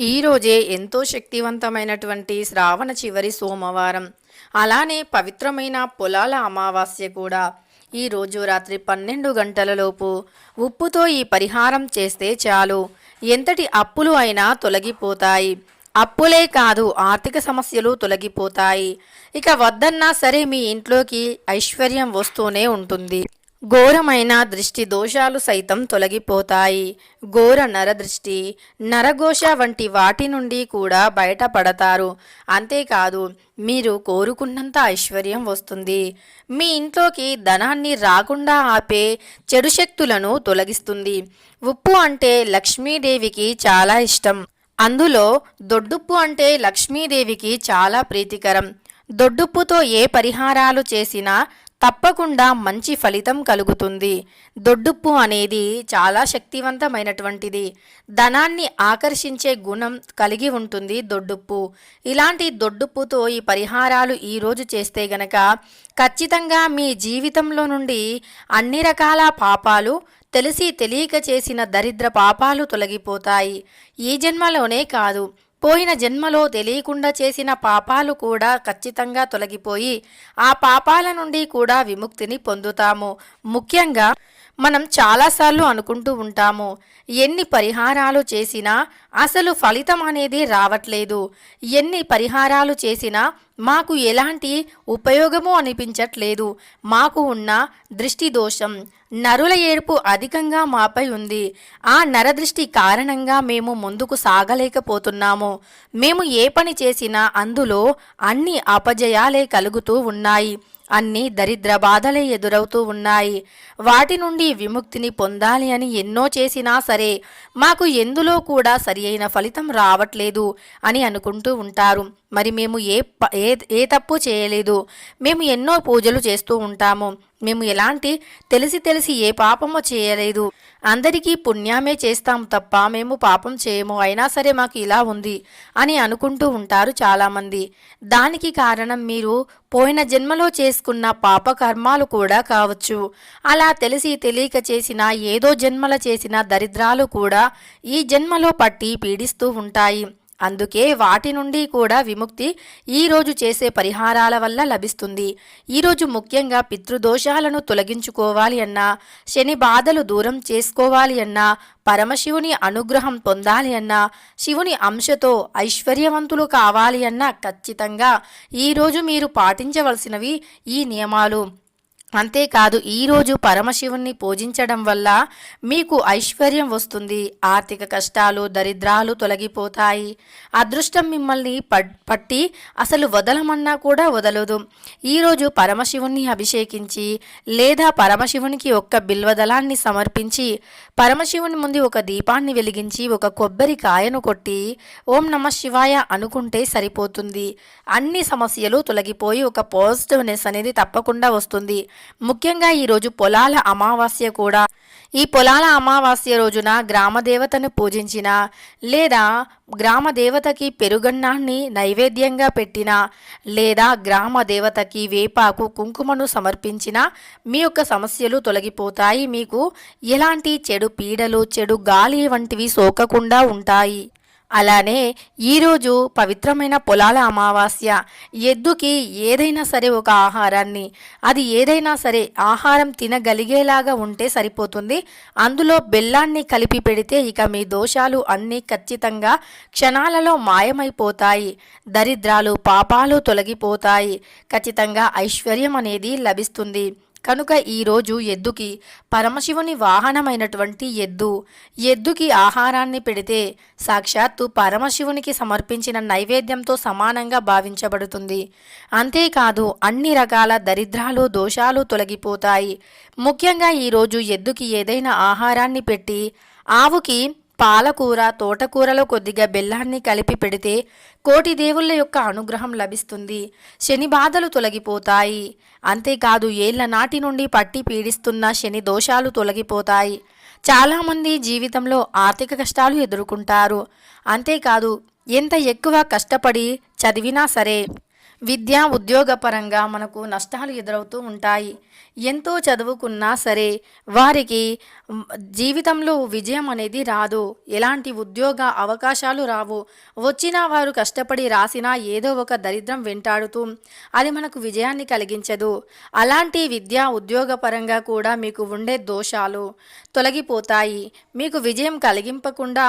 ఈరోజే ఎంతో శక్తివంతమైనటువంటి శ్రావణ చివరి సోమవారం. అలానే పవిత్రమైన పొలాల అమావాస్య కూడా. ఈ రోజు రాత్రి పన్నెండు గంటలలోపు ఉప్పుతో ఈ పరిహారం చేస్తే చాలు. ఎంతటి అప్పులు అయినా తొలగిపోతాయి. అప్పులే కాదు ఆర్థిక సమస్యలు తొలగిపోతాయి. ఇక వద్దన్నా సరే మీ ఇంట్లోకి ఐశ్వర్యం వస్తూనే ఉంటుంది. ఘోరమైన దృష్టి దోషాలు సైతం తొలగిపోతాయి. ఘోర నరదృష్టి నరఘోష వంటి వాటి నుండి కూడా బయటపడతారు. అంతేకాదు మీరు కోరుకున్నంత ఐశ్వర్యం వస్తుంది. మీ ఇంట్లోకి ధనాన్ని రాకుండా ఆపే చెడు శక్తులను తొలగిస్తుంది. ఉప్పు అంటే లక్ష్మీదేవికి చాలా ఇష్టం. అందులో దొడ్డుప్పు అంటే లక్ష్మీదేవికి చాలా ప్రీతికరం. దొడ్డుప్పుతో ఏ పరిహారాలు చేసినా తప్పకుండా మంచి ఫలితం కలుగుతుంది. దొడ్డుప్పు అనేది చాలా శక్తివంతమైనటువంటిది. ధనాన్ని ఆకర్షించే గుణం కలిగి ఉంటుంది దొడ్డుప్పు. ఇలాంటి దొడ్డుప్పుతో ఈ పరిహారాలు ఈరోజు చేస్తే గనక ఖచ్చితంగా మీ జీవితంలో నుండి అన్ని రకాల పాపాలు తెలిసి తెలియక చేసిన దరిద్ర పాపాలు తొలగిపోతాయి. ఈ జన్మలోనే కాదు పోయిన జన్మలో తెలియకుండా చేసిన పాపాలు కూడా ఖచ్చితంగా తొలగిపోయి ఆ పాపాల నుండి కూడా విముక్తిని పొందుతాము. ముఖ్యంగా మనం చాలాసార్లు అనుకుంటూ ఉంటాము ఎన్ని పరిహారాలు చేసినా అసలు ఫలితం అనేది రావట్లేదు. ఎన్ని పరిహారాలు చేసినా మాకు ఎలాంటి ఉపయోగము అనిపించట్లేదు. మాకు ఉన్న దృష్టి దోషం నరుల ఏర్పు అధికంగా మాపై ఉంది. ఆ నరదృష్టి కారణంగా మేము ముందుకు సాగలేకపోతున్నాము. మేము ఏ పని చేసినా అందులో అన్ని అపజయాలే కలుగుతూ ఉన్నాయి. అన్ని దరిద్ర బాధలే ఎదురవుతూ ఉన్నాయి. వాటి నుండి విముక్తిని పొందాలి అని ఎన్నో చేసినా సరే మాకు ఎందులో కూడా సరి అయిన ఫలితం రావట్లేదు అని అనుకుంటూ ఉంటారు. మరి మేము ఏ ప- ఏ ఏ తప్పు చేయలేదు. మేము ఎన్నో పూజలు చేస్తూ ఉంటాము. మేము ఎలాంటి తెలిసి తెలిసి ఏ పాపమో చేయలేదు. అందరికీ పుణ్యమే చేస్తాం తప్ప మేము పాపం చేయము అయినా సరే మాకు ఇలా ఉంది అని అనుకుంటూ ఉంటారు చాలామంది. దానికి కారణం మీరు పోయిన జన్మలో చేసుకున్న పాప కర్మాలు కూడా కావచ్చు. అలా తెలిసి తెలియక చేసిన ఏదో జన్మల చేసిన దరిద్రాలు కూడా ఈ జన్మలో పట్టి పీడిస్తూ ఉంటాయి. అందుకే వాటి నుండి కూడా విముక్తి ఈరోజు చేసే పరిహారాల వల్ల లభిస్తుంది. ఈరోజు ముఖ్యంగా పితృదోషాలను తొలగించుకోవాలి అన్నా శని బాధలు దూరం చేసుకోవాలి అన్నా పరమశివుని అనుగ్రహం పొందాలి అన్నా శివుని అంశతో ఐశ్వర్యవంతులు కావాలి అన్నా ఖచ్చితంగా ఈరోజు మీరు పాటించవలసినవి ఈ నియమాలు. అంతేకాదు ఈరోజు పరమశివుణ్ణి పూజించడం వల్ల మీకు ఐశ్వర్యం వస్తుంది. ఆర్థిక కష్టాలు దరిద్రాలు తొలగిపోతాయి. అదృష్టం మిమ్మల్ని పట్టి అసలు వదలమన్నా కూడా వదలదు. ఈరోజు పరమశివుణ్ణి అభిషేకించి లేదా పరమశివునికి ఒక్క బిల్వదళాన్ని సమర్పించి పరమశివుని ముందు ఒక దీపాన్ని వెలిగించి ఒక కొబ్బరి కాయను కొట్టి ఓం నమ శివాయ అనుకుంటే సరిపోతుంది. అన్ని సమస్యలు తొలగిపోయి ఒక పాజిటివ్నెస్ అనేది తప్పకుండా వస్తుంది. ముఖ్యంగా ఈరోజు పొలాల అమావాస్య కూడా. ఈ పొలాల అమావాస్య రోజున గ్రామ దేవతను పూజించిన లేదా గ్రామ దేవతకి పెరుగన్నాన్ని నైవేద్యంగా పెట్టిన లేదా గ్రామ దేవతకి వేపాకు కుంకుమను సమర్పించిన మీ యొక్క సమస్యలు తొలగిపోతాయి. మీకు ఎలాంటి చెడు పీడలు చెడు గాలి వంటివి సోకకుండా ఉంటాయి. అలానే ఈరోజు పవిత్రమైన పొలాల అమావాస్య. ఎద్దుకి ఏదైనా సరే ఒక ఆహారాన్ని అది ఏదైనా సరే ఆహారం తినగలిగేలాగా ఉంటే సరిపోతుంది. అందులో బెల్లాన్ని కలిపి పెడితే ఇక మీ దోషాలు అన్నీ ఖచ్చితంగా క్షణాలలో మాయమైపోతాయి. దరిద్రాలు పాపాలు తొలగిపోతాయి. ఖచ్చితంగా ఐశ్వర్యం అనేది లభిస్తుంది. కనుక ఈరోజు ఎద్దుకి పరమశివుని వాహనమైనటువంటి ఎద్దు ఎద్దుకి ఆహారాన్ని పెడితే సాక్షాత్తు పరమశివునికి సమర్పించిన నైవేద్యంతో సమానంగా భావించబడుతుంది. అంతేకాదు అన్ని రకాల దరిద్రాలు దోషాలు తొలగిపోతాయి. ముఖ్యంగా ఈరోజు ఎద్దుకి ఏదైనా ఆహారాన్ని పెట్టి ఆవుకి పాలకూర తోటకూరలో కొద్దిగా బెల్లాన్ని కలిపి పెడితే కోటి దేవుళ్ళ యొక్క అనుగ్రహం లభిస్తుంది. శని బాధలు తొలగిపోతాయి. అంతేకాదు ఏళ్ళ నాటి నుండి పట్టి పీడిస్తున్న శని దోషాలు తొలగిపోతాయి. చాలామంది జీవితంలో ఆర్థిక కష్టాలు ఎదుర్కొంటారు. అంతేకాదు ఎంత ఎక్కువ కష్టపడి చదివినా సరే విద్య ఉద్యోగపరంగా మనకు నష్టాలు ఎదురవుతూ ఉంటాయి. ఎంతో చదువుకున్నా సరే వారికి జీవితంలో విజయం అనేది రాదు. ఎలాంటి ఉద్యోగ అవకాశాలు రావు. వచ్చినా వారు కష్టపడి రాసినా ఏదో ఒక దరిద్రం వెంటాడుతూ అది మనకు విజయాన్ని కలిగించదు. అలాంటి విద్యా ఉద్యోగపరంగా కూడా మీకు ఉండే దోషాలు తొలగిపోతాయి. మీకు విజయం కలిగింపకుండా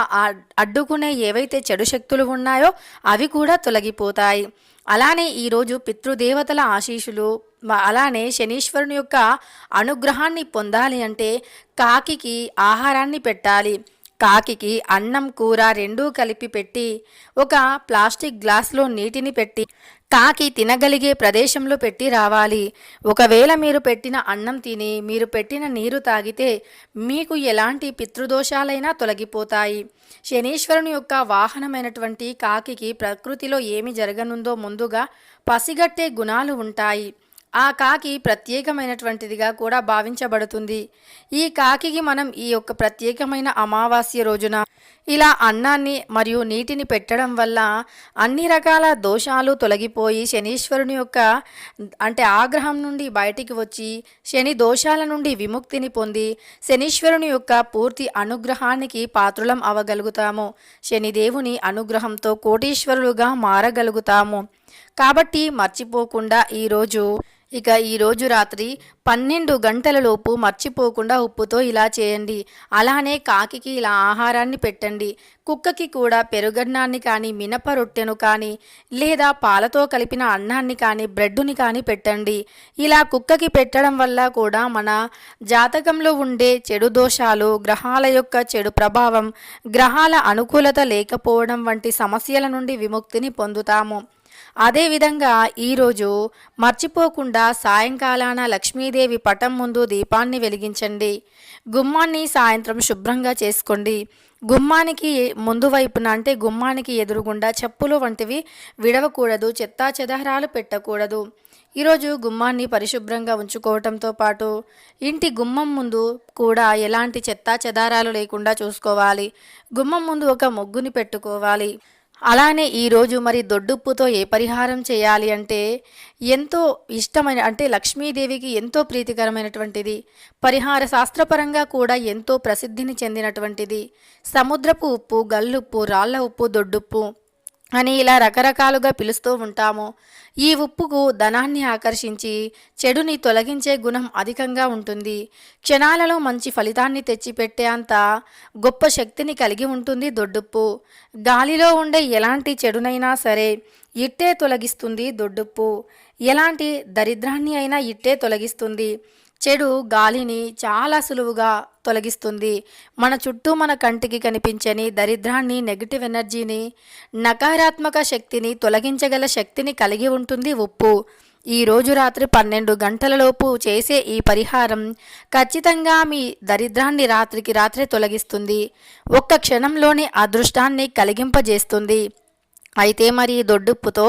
అడ్డుకునే ఏవైతే చెడు శక్తులు ఉన్నాయో అవి కూడా తొలగిపోతాయి. అలానే ఈరోజు పితృదేవతల ఆశీషులు అలానే శనీశ్వరుని యొక్క అనుగ్రహాన్ని పొందాలి అంటే కాకికి ఆహారాన్ని పెట్టాలి. కాకికి అన్నం కూర రెండూ కలిపి పెట్టి ఒక ప్లాస్టిక్ గ్లాస్లో నీటిని పెట్టి కాకి తినగలిగే ప్రదేశంలో పెట్టి రావాలి. ఒకవేళ మీరు పెట్టిన అన్నం తిని మీరు పెట్టిన నీరు తాగితే మీకు ఎలాంటి పితృదోషాలైనా తొలగిపోతాయి. శనీశ్వరుని యొక్క వాహనమైనటువంటి కాకికి ప్రకృతిలో ఏమి జరగనుందో ముందుగా పసిగట్టే గుణాలు ఉంటాయి. ఆ కాకి ప్రత్యేకమైనటువంటిదిగా కూడా భావించబడుతుంది. ఈ కాకికి మనం ఈ యొక్క ప్రత్యేకమైన అమావాస్య రోజున ఇలా అన్నాన్ని మరియు నీటిని పెట్టడం వల్ల అన్ని రకాల దోషాలు తొలగిపోయి శనీశ్వరుని యొక్క అంటే ఆగ్రహం నుండి బయటికి వచ్చి శని దోషాల నుండి విముక్తిని పొంది శనీశ్వరుని యొక్క పూర్తి అనుగ్రహానికి పాత్రులం అవగలుగుతాము. శనిదేవుని అనుగ్రహంతో కోటీశ్వరులుగా మారగలుగుతాము. కాబట్టి మర్చిపోకుండా ఈరోజు ఇక ఈరోజు రాత్రి పన్నెండు గంటల లోపు మర్చిపోకుండా ఉప్పుతో ఇలా చేయండి. అలానే కాకికి ఇలా ఆహారాన్ని పెట్టండి. కుక్కకి కూడా పెరుగన్నాన్ని కానీ మినప రొట్టెను కానీ లేదా పాలతో కలిపిన అన్నాన్ని కానీ బ్రెడ్డుని కానీ పెట్టండి. ఇలా కుక్కకి పెట్టడం వల్ల కూడా మన జాతకంలో ఉండే చెడు దోషాలు గ్రహాల యొక్క చెడు ప్రభావం గ్రహాల అనుకూలత లేకపోవడం వంటి సమస్యల నుండి విముక్తిని పొందుతాము. అదేవిధంగా ఈరోజు మర్చిపోకుండా సాయంకాలాన లక్ష్మీదేవి పటం ముందు దీపాన్ని వెలిగించండి. గుమ్మాన్ని సాయంత్రం శుభ్రంగా చేసుకోండి. గుమ్మానికి ముందు వైపున అంటే గుమ్మానికి ఎదురుగుండా చెప్పులు వంటివి విడవకూడదు చెత్తా చెదహరాలు పెట్టకూడదు. ఈరోజు గుమ్మాన్ని పరిశుభ్రంగా ఉంచుకోవటంతో పాటు ఇంటి గుమ్మం ముందు కూడా ఎలాంటి చెత్తా చెదారాలు లేకుండా చూసుకోవాలి. గుమ్మం ముందు ఒక ముగ్గుని పెట్టుకోవాలి. అలానే ఈరోజు మరి దొడ్డుప్పుతో ఏ పరిహారం చేయాలి అంటే ఎంతో ఇష్టమైన అంటే లక్ష్మీదేవికి ఎంతో ప్రీతికరమైనటువంటిది పరిహార శాస్త్రపరంగా కూడా ఎంతో ప్రసిద్ధిని చెందినటువంటిది సముద్రపు ఉప్పు గల్లుప్పు రాళ్ళ ఉప్పు దొడ్డుప్పు అని ఇలా రకరకాలుగా పిలుస్తూ ఉంటాము. ఈ ఉప్పుకు ధనాన్ని ఆకర్షించి చెడుని తొలగించే గుణం అధికంగా ఉంటుంది. క్షణాలలో మంచి ఫలితాన్ని తెచ్చిపెట్టే అంత గొప్ప శక్తిని కలిగి ఉంటుంది దొడ్డుప్పు. గాలిలో ఉండే ఎలాంటి చెడునైనా సరే ఇట్టే తొలగిస్తుంది దొడ్డుప్పు. ఎలాంటి దరిద్రాన్ని అయినా ఇట్టే తొలగిస్తుంది. చెడు గాలిని చాలా సులువుగా తొలగిస్తుంది. మన చుట్టూ మన కంటికి కనిపించని దరిద్రాన్ని నెగిటివ్ ఎనర్జీని నకారాత్మక శక్తిని తొలగించగల శక్తిని కలిగి ఉంటుంది ఉప్పు. ఈ రోజు రాత్రి పన్నెండు గంటలలోపు చేసే ఈ పరిహారం ఖచ్చితంగా మీ దరిద్రాన్ని రాత్రికి రాత్రే తొలగిస్తుంది. ఒక్క క్షణంలోని అదృష్టాన్ని కలిగింపజేస్తుంది. అయితే మరి దొడ్డుప్పుతో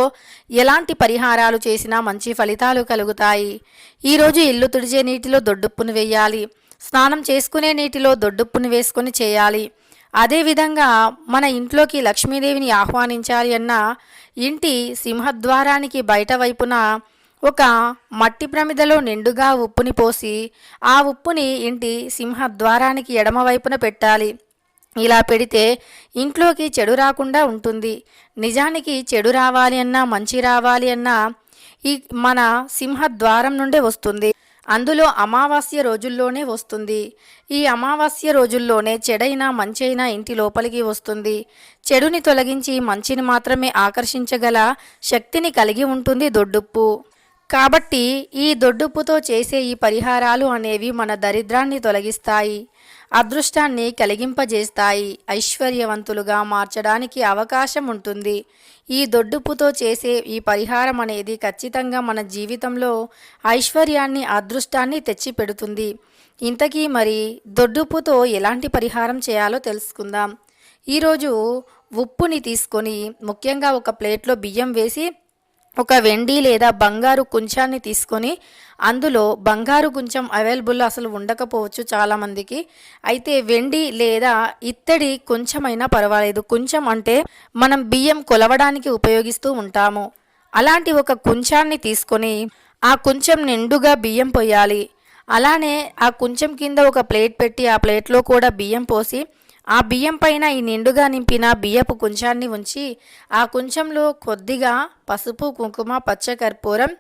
ఎలాంటి పరిహారాలు చేసినా మంచి ఫలితాలు కలుగుతాయి. ఈరోజు ఇల్లు తుడిచే నీటిలో దొడ్డుప్పును వేయాలి. స్నానం చేసుకునే నీటిలో దొడ్డుప్పును వేసుకొని చేయాలి. అదేవిధంగా మన ఇంట్లోకి లక్ష్మీదేవిని ఆహ్వానించాలి అన్న ఇంటి సింహద్వారానికి బయట వైపున ఒక మట్టి ప్రమిదలో నిండుగా ఉప్పుని పోసి ఆ ఉప్పుని ఇంటి సింహద్వారానికి ఎడమవైపున పెట్టాలి. ఇలా పెడితే ఇంట్లోకి చెడు రాకుండా ఉంటుంది. నిజానికి చెడు రావాలి అన్నా మంచి రావాలి అన్నా ఈ మన సింహద్వారం నుండే వస్తుంది. అందులో అమావాస్య రోజుల్లోనే వస్తుంది. ఈ అమావాస్య రోజుల్లోనే చెడైనా మంచైనా ఇంటి లోపలికి వస్తుంది. చెడుని తొలగించి మంచిని మాత్రమే ఆకర్షించగల శక్తిని కలిగి ఉంటుంది దొడ్డుప్పు. కాబట్టి ఈ దొడ్డుప్పుతో చేసే ఈ పరిహారాలు అనేవి మన దరిద్రాన్ని తొలగిస్తాయి. అదృష్టాన్ని కలిగింపజేస్తాయి. ఐశ్వర్యవంతులుగా మార్చడానికి అవకాశం ఉంటుంది ఈ దొడ్డుపుతో చేసే ఈ పరిహారం అనేది ఖచ్చితంగా మన జీవితంలో ఐశ్వర్యాన్ని అదృష్టాన్ని తెచ్చిపెడుతుంది. ఇంతకీ మరి దొడ్డుపుతో ఎలాంటి పరిహారం చేయాలో తెలుసుకుందాం. ఈరోజు ఉప్పుని తీసుకొని ముఖ్యంగా ఒక ప్లేట్లో బియ్యం వేసి ఒక వెండి లేదా బంగారు కుంచాన్ని తీసుకొని అందులో బంగారు కుంచం అవైలబుల్ అసలు ఉండకపోవచ్చు చాలామందికి. అయితే వెండి లేదా ఇత్తడి కొంచెమైనా పర్వాలేదు. కొంచెం అంటే మనం బియ్యం కొలవడానికి ఉపయోగిస్తూ ఉంటాము. అలాంటి ఒక కుంచాన్ని తీసుకొని ఆ కుంచం నిండుగా బియ్యం పొయ్యాలి. అలానే ఆ కుంచెం కింద ఒక ప్లేట్ పెట్టి ఆ ప్లేట్లో కూడా బియ్యం పోసి ఆ బియ్యం పైన ఈ నిండుగా నింపిన బియ్యపు కుంచాన్ని ఉంచి ఆ కుంచంలో కొద్దిగా పసుపు కుంకుమ పచ్చకర్పూరం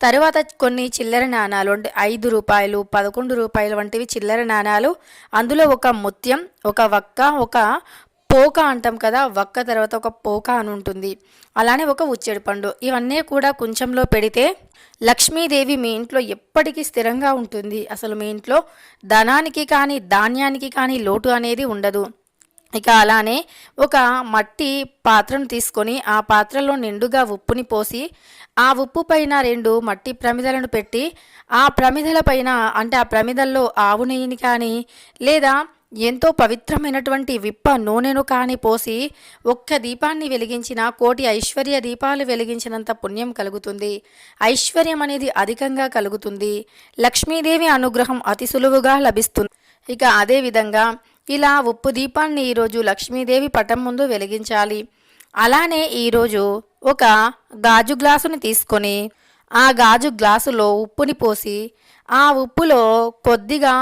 తరువాత కొన్ని చిల్లర నాణాలు అంటే ఐదు రూపాయలు పదకొండు రూపాయలు వంటివి చిల్లర నాణాలు. అందులో ఒక ముత్యం ఒక వక్క ఒక పోక అంటాం కదా వక్క తర్వాత ఒక పోక అని ఉంటుంది. అలానే ఒక ఉచ్చెడు పండు. ఇవన్నీ కూడా కొంచెంలో పెడితే లక్ష్మీదేవి మీ ఇంట్లో ఎప్పటికీ స్థిరంగా ఉంటుంది. అసలు మీ ఇంట్లో ధనానికి కానీ ధాన్యానికి కానీ లోటు అనేది ఉండదు. ఇక అలానే ఒక మట్టి పాత్రను తీసుకొని ఆ పాత్రలో నిండుగా ఉప్పుని పోసి ఆ ఉప్పు పైన రెండు మట్టి ప్రమిదలను పెట్టి ఆ ప్రమిదల పైన అంటే ఆ ప్రమిదల్లో ఆవు నెయ్యిని కానీ లేదా ఎంతో పవిత్రమైనటువంటి విప్ప నూనెను కాని పోసి ఒక్క దీపాన్ని వెలిగించిన కోటి ఐశ్వర్య దీపాలు వెలిగించినంత పుణ్యం కలుగుతుంది. ఐశ్వర్యం అనేది అధికంగా కలుగుతుంది. లక్ష్మీదేవి అనుగ్రహం అతి సులువుగా లభిస్తుంది ఇక అదేవిధంగా ఇలా ఉప్పు దీపాన్ని ఈరోజు లక్ష్మీదేవి పటం ముందు వెలిగించాలి. అలానే ఈరోజు ఒక గాజు గ్లాసుని తీసుకొని ఆ గాజు గ్లాసులో ఉప్పుని పోసి ఆ ఉప్పులో కొద్దిగా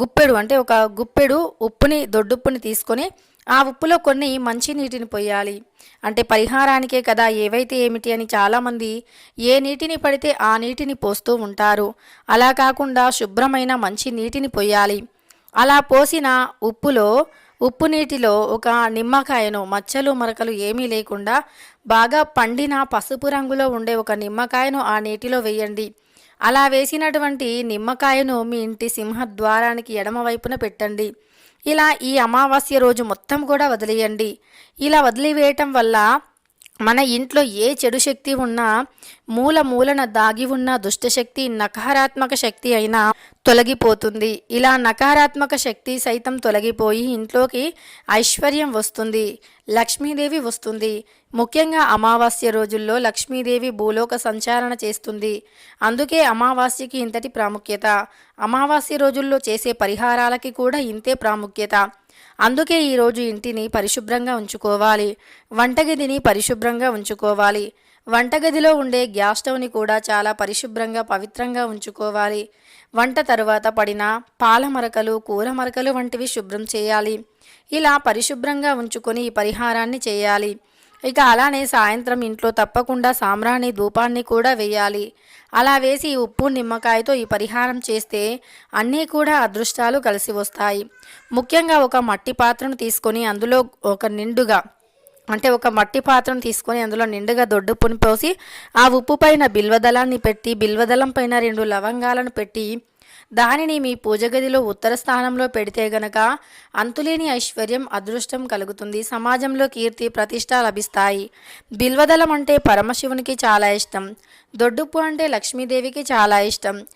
గుప్పెడు అంటే ఒక గుప్పెడు ఉప్పుని దొడ్డుప్పుని తీసుకొని ఆ ఉప్పులో కొన్ని మంచి నీటిని పోయాలి. అంటే పరిహారానికే కదా ఏవైతే ఏమిటి అని చాలామంది ఏ నీటిని పడితే ఆ నీటిని పోస్తూ ఉంటారు. అలా కాకుండా శుభ్రమైన మంచి నీటిని పోయాలి. అలా పోసిన ఉప్పులో ఉప్పు నీటిలో ఒక నిమ్మకాయను మచ్చలు మరకలు ఏమీ లేకుండా బాగా పండిన పసుపు రంగులో ఉండే ఒక నిమ్మకాయను ఆ నీటిలో వేయండి. అలా వేసినటువంటి నిమ్మకాయను మీ ఇంటి సింహద్వారానికి ఎడమ వైపున పెట్టండి. ఇలా ఈ అమావాస్య రోజు మొత్తం కూడా వదిలేయండి. ఇలా వదిలివేయటం వల్ల మన ఇంట్లో ఏ చెడు శక్తి ఉన్నా మూల మూలన దాగి ఉన్న దుష్టశక్తి నకారాత్మక శక్తి అయినా తొలగిపోతుంది. ఇలా నకారాత్మక శక్తి సైతం తొలగిపోయి ఇంట్లోకి ఐశ్వర్యం వస్తుంది లక్ష్మీదేవి వస్తుంది. ముఖ్యంగా అమావాస్య రోజుల్లో లక్ష్మీదేవి భూలోక సంచారణ చేస్తుంది. అందుకే అమావాస్యకి ఇంతటి ప్రాముఖ్యత. అమావాస్య రోజుల్లో చేసే పరిహారాలకి కూడా ఇంతే ప్రాముఖ్యత. అందుకే ఈరోజు ఇంటిని పరిశుభ్రంగా ఉంచుకోవాలి వంటగదిని పరిశుభ్రంగా ఉంచుకోవాలి. వంటగదిలో ఉండే గ్యాస్ స్టవ్ని కూడా చాలా పరిశుభ్రంగా పవిత్రంగా ఉంచుకోవాలి. వంట తరువాత పడిన పాల మరకలు కూర మరకలు వంటివి శుభ్రం చేయాలి. ఇలా పరిశుభ్రంగా ఉంచుకొని ఈ పరిహారాన్ని చేయాలి. ఇక అలానే సాయంత్రం ఇంట్లో తప్పకుండా సాంబ్రాణి ధూపాన్ని కూడా వేయాలి. అలా వేసి ఉప్పు నిమ్మకాయతో ఈ పరిహారం చేస్తే అన్నీ కూడా అదృష్టాలు కలిసి వస్తాయి. ముఖ్యంగా ఒక మట్టి పాత్రను తీసుకొని అందులో ఒక నిండుగా అంటే ఒక మట్టి పాత్రను తీసుకొని అందులో నిండుగా దొడ్డు పుని పోసి ఆ ఉప్పు పైన బిల్వదళాన్ని పెట్టి బిల్వదళం పైన రెండు లవంగాలను పెట్టి దానిని మీ పూజ గదిలో ఉత్తర స్థానంలో పెడితే గనక అంతులేని ఐశ్వర్యం అదృష్టం కలుగుతుంది. సమాజంలో కీర్తి ప్రతిష్ట లభిస్తాయి. బిల్వదళం అంటే పరమశివునికి చాలా ఇష్టం. దొడ్డుప్పు అంటే లక్ష్మీదేవికి చాలా ఇష్టం.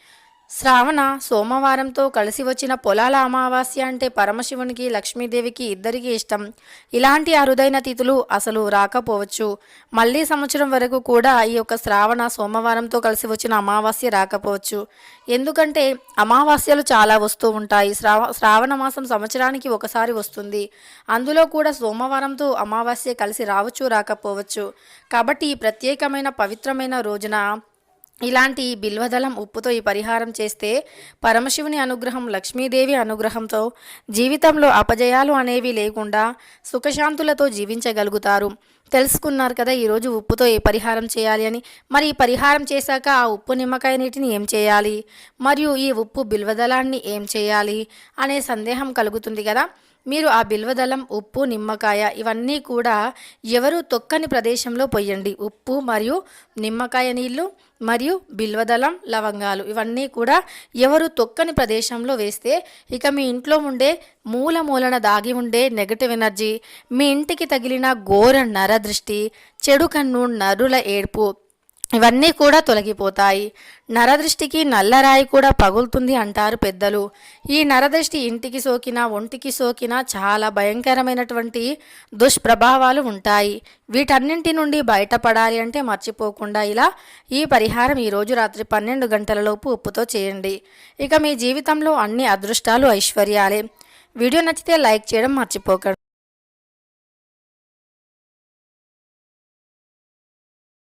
శ్రావణ సోమవారంతో కలిసి వచ్చిన పొలాల అమావాస్య అంటే పరమశివునికి లక్ష్మీదేవికి ఇద్దరికీ ఇష్టం. ఇలాంటి అరుదైన తిథులు అసలు రాకపోవచ్చు. మళ్ళీ సంవత్సరం వరకు కూడా ఈ యొక్క శ్రావణ సోమవారంతో కలిసి వచ్చిన అమావాస్య రాకపోవచ్చు. ఎందుకంటే అమావాస్యలు చాలా వస్తూ ఉంటాయి. శ్రావ శ్రావణ మాసం సంవత్సరానికి ఒకసారి వస్తుంది. అందులో కూడా సోమవారంతో అమావాస్య కలిసి రావచ్చు రాకపోవచ్చు. కాబట్టి ఈ ప్రత్యేకమైన పవిత్రమైన రోజున ఇలాంటి బిల్వదళం ఉప్పుతో ఈ పరిహారం చేస్తే పరమశివుని అనుగ్రహం లక్ష్మీదేవి అనుగ్రహంతో జీవితంలో అపజయాలు అనేవి లేకుండా సుఖశాంతులతో జీవించగలుగుతారు. తెలుసుకున్నారు కదా ఈరోజు ఉప్పుతో ఏ పరిహారం చేయాలి అని. మరి ఈ పరిహారం చేశాక ఆ ఉప్పు నిమ్మకాయ నీటిని ఏం చేయాలి? మరియు ఈ ఉప్పు బిల్వదళాన్ని ఏం చేయాలి? అనే సందేహం కలుగుతుంది కదా. మీరు ఆ బిల్వదళం ఉప్పు నిమ్మకాయ ఇవన్నీ కూడా ఎవరు తొక్కని ప్రదేశంలో పొయ్యండి. ఉప్పు మరియు నిమ్మకాయ నీళ్ళు మరియు బిల్వదళం లవంగాలు ఇవన్నీ కూడా ఎవరు తొక్కని ప్రదేశంలో వేస్తే ఇక మీ ఇంట్లో ఉండే మూల మూలన దాగి ఉండే నెగటివ్ ఎనర్జీ మీ ఇంటికి తగిలిన ఘోర నరదృష్టి చెడు కన్ను నరుల ఏడ్పు ఇవన్నీ కూడా తొలగిపోతాయి. నరదృష్టికి నల్లరాయి కూడా పగులుతుంది అంటారు పెద్దలు. ఈ నరదృష్టి ఇంటికి సోకినా ఒంటికి సోకినా చాలా భయంకరమైనటువంటి దుష్ప్రభావాలు ఉంటాయి. వీటన్నింటి నుండి బయటపడాలి అంటే మర్చిపోకుండా ఇలా ఈ పరిహారం ఈరోజు రాత్రి పన్నెండు గంటలలోపు ఉప్పుతో చేయండి. ఇక మీ జీవితంలో అన్ని అదృష్టాలు ఐశ్వర్యాలే. వీడియో నచ్చితే లైక్ చేయడం మర్చిపోకండి